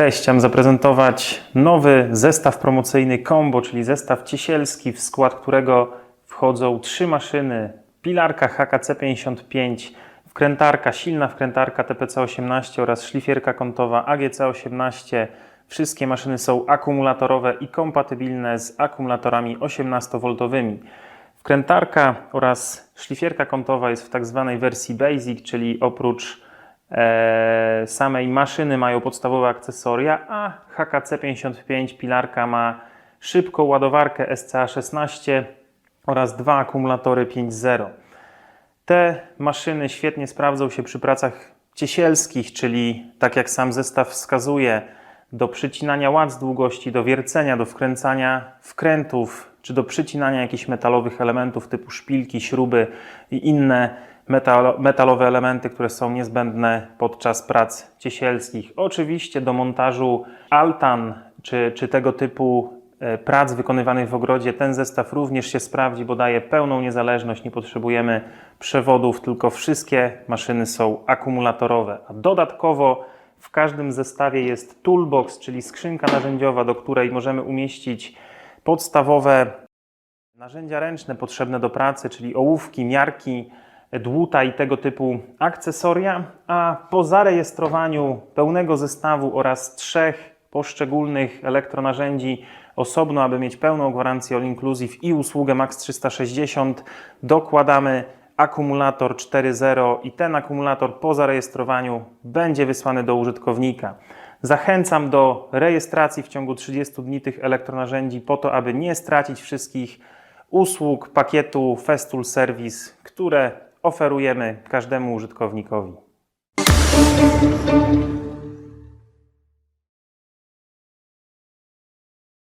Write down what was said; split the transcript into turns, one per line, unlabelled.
Cześć, chciałem zaprezentować nowy zestaw promocyjny Combo, czyli zestaw ciesielski, w skład którego wchodzą trzy maszyny, pilarka HKC55, wkrętarka, silna wkrętarka TPC18 oraz szlifierka kątowa AGC18. Wszystkie maszyny są akumulatorowe i kompatybilne z akumulatorami 18V. Wkrętarka oraz szlifierka kątowa jest w tak zwanej wersji Basic, czyli oprócz samej maszyny mają podstawowe akcesoria, a HKC55 pilarka ma szybką ładowarkę SCA16 oraz dwa akumulatory 5.0. Te maszyny świetnie sprawdzą się przy pracach ciesielskich, czyli tak jak sam zestaw wskazuje, do przycinania ład z długości, do wiercenia, do wkręcania wkrętów, czy do przycinania jakichś metalowych elementów typu szpilki, śruby i inne metalo, metalowe elementy, które są niezbędne podczas prac ciesielskich. Oczywiście do montażu altan czy, czy tego typu e, prac wykonywanych w ogrodzie ten zestaw również się sprawdzi, bo daje pełną niezależność, nie potrzebujemy przewodów, tylko wszystkie maszyny są akumulatorowe. A dodatkowo w każdym zestawie jest toolbox, czyli skrzynka narzędziowa, do której możemy umieścić podstawowe narzędzia ręczne potrzebne do pracy, czyli ołówki, miarki, dłuta i tego typu akcesoria, a po zarejestrowaniu pełnego zestawu oraz trzech poszczególnych elektronarzędzi osobno, aby mieć pełną gwarancję All Inclusive i usługę Max 360, dokładamy akumulator 4.0 i ten akumulator po zarejestrowaniu będzie wysłany do użytkownika. Zachęcam do rejestracji w ciągu 30 dni tych elektronarzędzi po to, aby nie stracić wszystkich usług pakietu Festool Service, które oferujemy każdemu użytkownikowi.